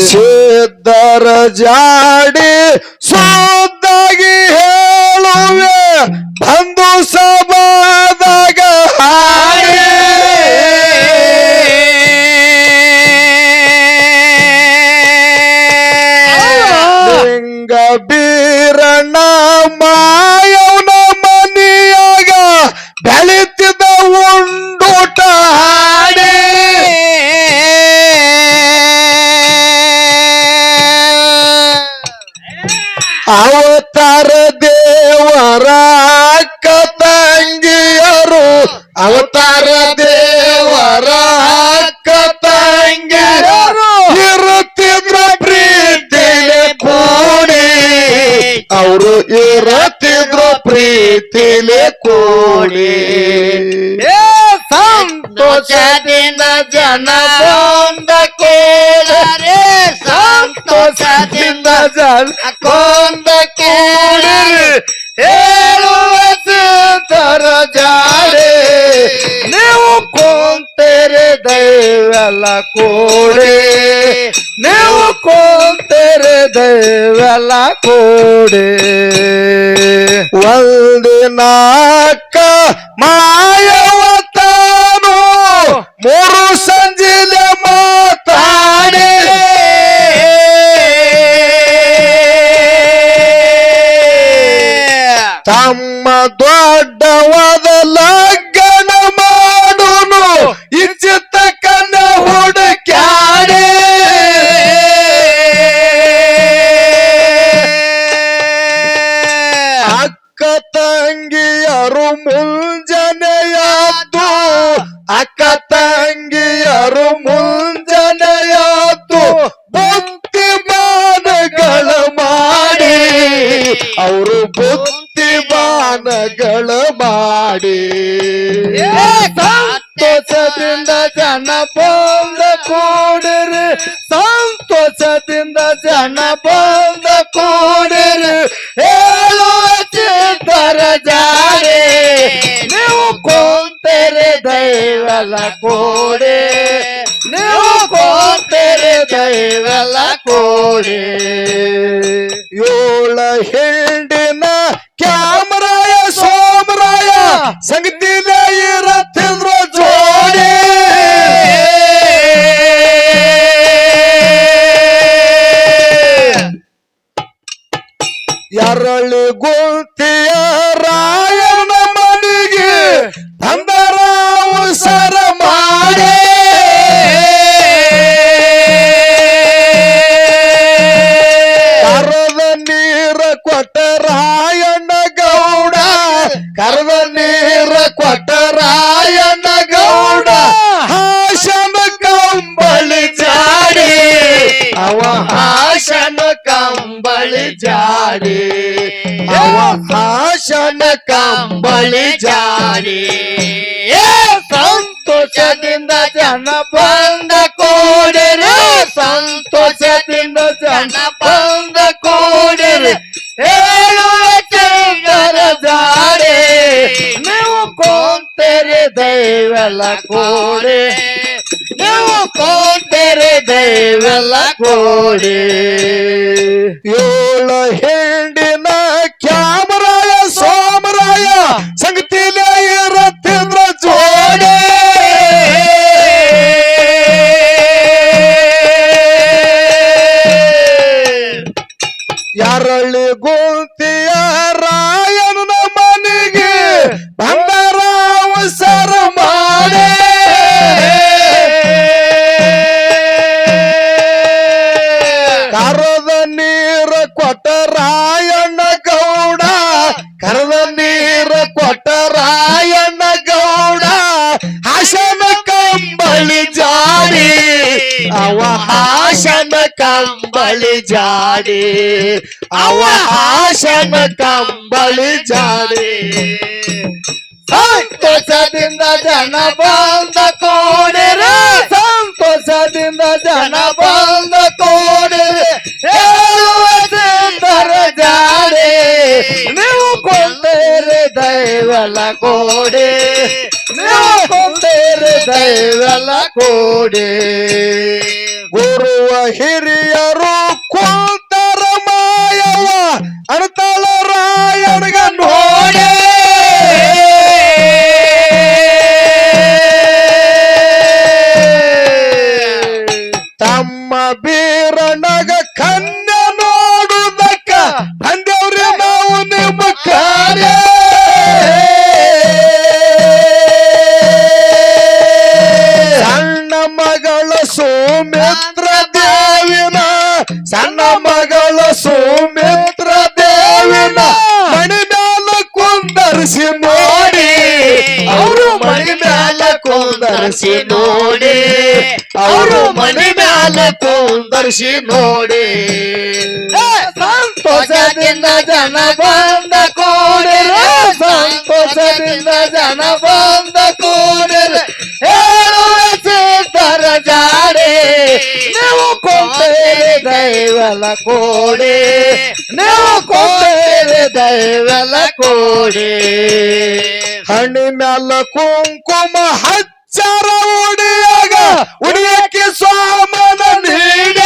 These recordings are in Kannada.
ಸಿದ್ಧರ ಜಾಡಿ ಅವರು ಇರತಿದ್ರು ಪ್ರೀತಿಲಿ ಕೂಡಿ. ಸಂತೋಷದಿಂದ ಜನ ಕೋಡರೆ ಸಂತೋಷದಿಂದ ಜನ ಕೊಂದ ಕೇಳರೆ. ಹೇಳುವ ಸಿದ್ಧರ ಜಾಡೆ, ನೀವು ಕೊಂತೆರೆ ದೈವಲ್ಲ ಕೂಡಿ. ನೀವು ಕೊಂತೆರೆ ದೈವೆಲ್ಲ ಕೂಡಿ ಒಂದಿನ ಅಕ್ಕ ಮಾಯವ ಮೂರು ಅಕ್ಕ ತಂಗಿಯರು ಮುಂಜಾನೆಯಾದ್ದು. ಅಕ್ಕ ತಂಗಿಯರು ಮುಂಜಾನೆಯಾದ್ದು. ಬುದ್ಧಿಮಾನಗಳ ಮಾಡಿ. ಅವರು ಬುದ್ಧಿಮಾನಗಳ ಮಾಡಿ. ಸಂತೋಷದಿಂದ ಜನ ಬಂದ ಕೂಡಿರಿ. ಸಂತೋಷದಿಂದ ಜನ ಬಂದ ಕೂಡಿರಿ. ದೈವಲ ಕೋಡೆ ನೀವು ಕೊಂತೆರೆ ದೈವಲ ಕೋಡೆ. ಏಳ ಹಿಂಡಿನ ಕ್ಯಾಮರಾಯ ಸೋಮರಾಯ ಸಂಗತಿಲ ಅವ ಹಾಸನ ಕಂಬಳಿ ಜಾಡಿ ಏ, ಸಂತೋಷದಿಂದ ಜನ ಬಂದ ಕೋಡಿರಿ. ಸಂತೋಷದಿಂದ ಜನ ಬಂದ ಕೋಡಿರಿ. ಹೇಳುವ ಚಂದರ ಜಾಡೆ. ನೀವು ಕೊಂತೆರೆ ದೈವಲ ಕೋಡೆ. ನೀವು ಕೊಂತೆರೆ ದೈವಲ ಕೋಡೆ. ಏಳ ಹಿಂಡಿನ ಯಾರಳ್ಳಿ ಗುಂತಿಯ ರಾಯನ ಮನೆಗೆ ಬಂದರ ಅವಸರ ಹಾಸನ ಕಂಬಳಿ ಜಾಡಿ ಅವ ಹಾಸನ ಕಂಬಳಿ ಜಾಡಿ ಸಂತೋಷದಿಂದ ಜನ ಬಂದ ಕೋಡಿರೆ ಸಂತೋಷದಿಂದ ಜನ ಬಂದ ಕೋಡಿರೆ ಹೇಳುವ ಸಿದ್ಧರ ಜಾಡೆ ನೀವು ಕೊಂದೇರೆ ದೈವಲ ಕೋಡೆ ನೀವು ಕೊಂದೇರೆ ದೈವಲ ಕೋಡೆ ಗುರುವ ಹಿರಿಯರು ಕುಂತ ಮಗಳ ಸೌಮಿತ್ರ ದೇವಿನ ಮಣಿ ಮ್ಯಾಲ ಕುಂದರ್ಸಿ ನೋಡಿ. ಅವರು ಮಣಿ ಮ್ಯಾಲ ಕುಂದರ್ಸಿ ನೋಡಿ. ಅವರು ಮಣಿ ಮ್ಯಾಲ ಕುಂದರ್ಸಿ ನೋಡಿ. ಸಂತೋಷದಿಂದ ಜನ ಬಂದ ಕೋಡಿ ಸಂತೋಷದಿಂದ ಜನ ಬಂದ ದೈವಲ ಕೋಡೆ. ನೀವು ಕೋಡೆ ದೈವಲ ಕೋಡೆ. ಹಣ್ಣಿ ಮ್ಯಾಲ ಕುಂಕುಮ ಹಚ್ಚರ ಉಡಿಯಾಗ ಉಡಿಯಕ್ಕೆ ಸ್ವಾಮನ ನೀಡೇ.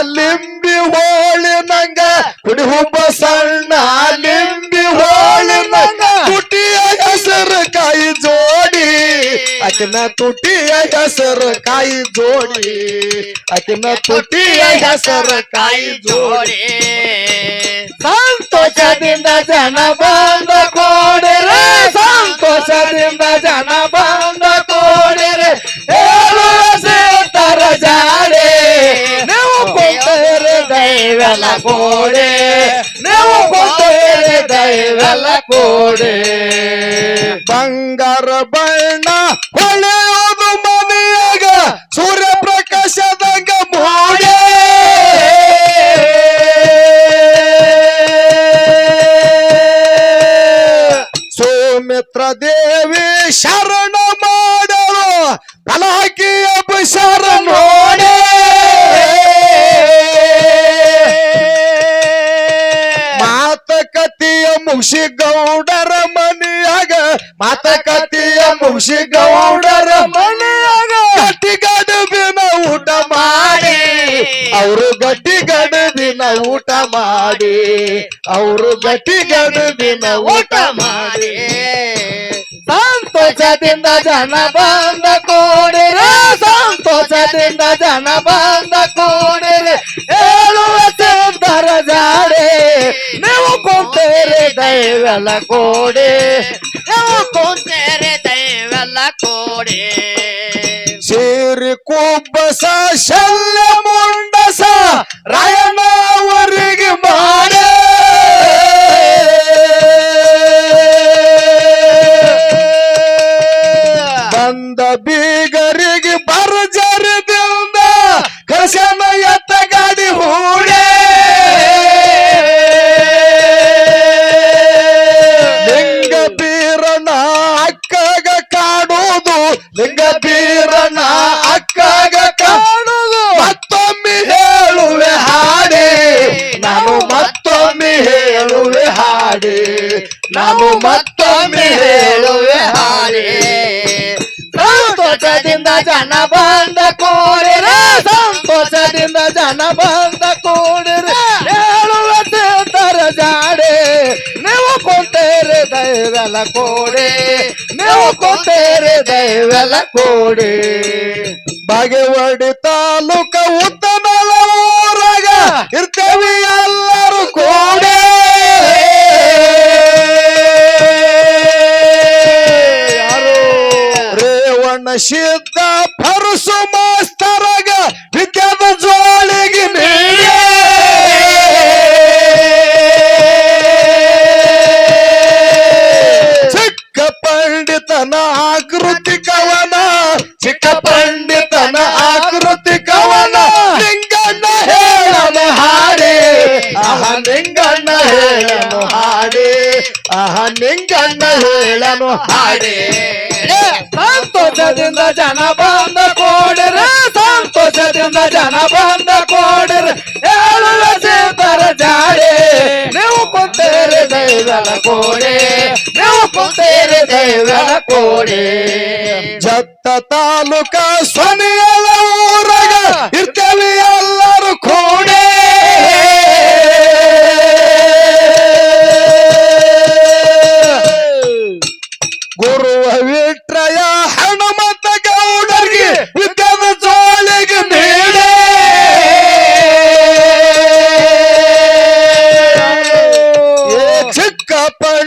ಲಿಂಬಿ ಹೋಳಿ ನಂಗ. ಕುಡಿ ಹುಬ್ಬ ಸಣ್ಣ ಲಿಂಬಿ ಹೋಳಿ ನಂಗ. ತುಟಿಯ ಹೆಸರು ಕಾಯಿ ಜೋಡಿ. ಅಕಿನ ತುಟಿಯ ಹೆಸರು ಕಾಯಿ ಜೋಡಿ. ಅಕಿನ ತುಟಿಯ ಹೆಸರು ಕಾಯಿ ಜೋಡಿ. ಸಂತೋಷದಿಂದ ಜನ ಬಂದ ಕೋಡಿರೆ ಸಂತೋಷದಿಂದ ಜನ ಕೊಟ್ಟರೆ ದೈವಲ ಕೋಡೆ. ನೀವು ಕೊಟ್ಟರೆ ದೈವಲ ಕೋಡೆ. ಬಂಗಾರ ಬಣ್ಣ ಮಾತಕತೆಯ ಮುಗಿಸಿ ಗೌಡರ ಮನೆಯಾಗ ಗಟ್ಟಿಗಡುಬಿನ ಊಟ ಮಾಡಿ. ಅವರು ಗಟ್ಟಿಗಡುಬಿನ ಊಟ ಮಾಡಿ. ಅವರು ಗಟ್ಟಿಗಡುಬಿನ ಊಟ ಮಾಡಿ. ಸಂತೋಷದಿಂದ ಜನ ಬಂದ ಕೋಡಿರೆ. ಸಂತೋಷದಿಂದ ಜನ ಬಂದ ಕೋಡಿರೆ. ಹೇಳುವ ಚಂದರ ಜಾಡೆ ನೀವು ಕೊಂತೇರೆ ದೈವಲ ಕೋಡೆ. ಕೊಂತೆರೆ ದೈವಲ್ಲ ಕೋಡೆ. ಸೇರಿ ಕುಬ್ಬಸ ಶಲ್ಯ ನಾನು ಮತ್ತೊಮ್ಮೆ ಹೇಳುವೆ ಹಾಡೆ ಸಂತೋಷದಿಂದ ಜನ ಬಂದ ಕೂಡಿರೆ ಸಂತೋಷದಿಂದ ಜನ ಬಂದ ಕೂಡಿರೆ ಹೇಳುವ ತರ ಜಾಡೆ. ನೀವು ಕೊಂತೇರೆ ದೈವಲ ಕೋಡೆ. ನೀವು ಕೊಂತೇರೆ ದೈವಲ ಕೋಡೆ. ಬಾಗೇವಾಡಿ ತಾಲೂಕ ಉತ್ತಮಲ ರೇವಣ್ಣ ಸಿದ್ಧ ಪರಸು ಮಾಸ್ತರಗ ವಿದ್ಯಾದ ಜೋಳಿಗೆ ನೀಡೇ ಚಿಕ್ಕ ಪಂಡಿತನ ಆಕೃತಿ ಕವನ, ಚಿಕ್ಕ ಪಂಡಿತನ ಆಕೃತಿ ಕವನ ನಿಂಗಣ್ಣ ಹೇಳನ ಹಾಡೆ, ಆಹ ನಿಂಗಣ್ಣ ಹೇಳನು ಹಾಡಿ, ಆಹ ನಿಂಗಣ್ಣ ಹೇಳನು ಹಾಡೆ. ಸಂತೋಷದಿಂದ ಜನ ಬಂದ ಕೋಡಿರ, ಸಂತೋಷದಿಂದ ಜನ ಬಂದ ಕೋಡಿರ. ಹೇಳುವ ಸೇತರ ಜಾಡೆ, ನೀವು ಕುಂತೇರಿ ದೈವಲ ಕೋಡೆ, ನೀವು ಕುಂತೇರಿ ದೈವಲ ಕೋಡೆ. ಜತ್ತ ತಾಲೂಕ ಸೊನೆಯಲ ಊರಾಗ ಇರ್ತೇವೆ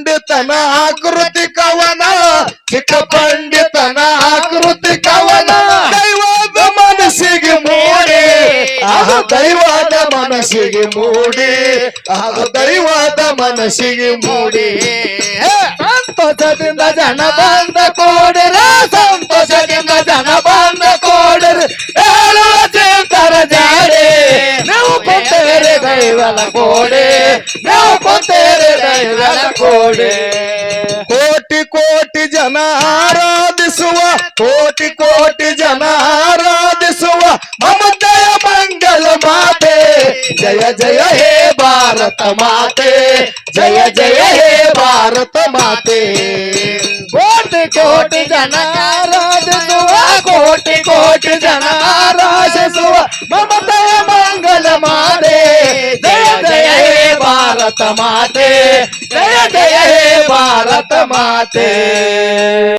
ಪಂಡಿತನ ಆಕೃತಿ ಕವನ, ಚಿಕ್ಕ ಪಂಡಿತನ ಆಕೃತಿ ಕವನ. ದೈವದ ಮನಸ್ಸಿಗೆ ಮೂಡಿ ಆಹ ದೈವದ ಮನಸ್ಸಿಗೆ ಮೂಡಿ ಆಹ ದೈವದ ಮನಸ್ಸಿಗೆ ಮೂಡಿ. ಸಂತೋಷದಿಂದ ಜನ ಬಂದ ಕೋಡರ, ಸಂತೋಷದಿಂದ ಜನ ಬಂದ ಕೋಡಿರ. ಹೇಳುವ ಚಿಂತರ ಜಾಡಿ, ನೀವು ಕೊಟ್ಟೇರಿ ದೈವಲ ಕೋಡೆ, ನಾವು ಕೋಡೆ ಕೋಟಿ ಕೋಟಿ ಜನ ಆರಾಧಿಸುವ ಕೋಟಿ ಕೋಟಿ ಜನ ಆರಾಧಿಸುವ ಮಮತೆಯ ಮಂಗಲ ಮಾತೆ ಜಯ ಜಯ ಹೇ ಭಾರತ ಮಾತೆ ಜಯ ಜಯ ಹೇ ಭಾರತ ಮಾತೆ ಕೋಟಿ ಕೋಟಿ ಜನ ಆರಾಧಿಸುವ ಕೋಟಿ ಕೋಟಿ ಜನ ಆರಾಧಿಸುವ ಮಮತೆಯ ಮಂಗಲ ಮಾತೆ ಜಯ ಜಯ ಹೇ भारत माते जय जय हे भारत माते।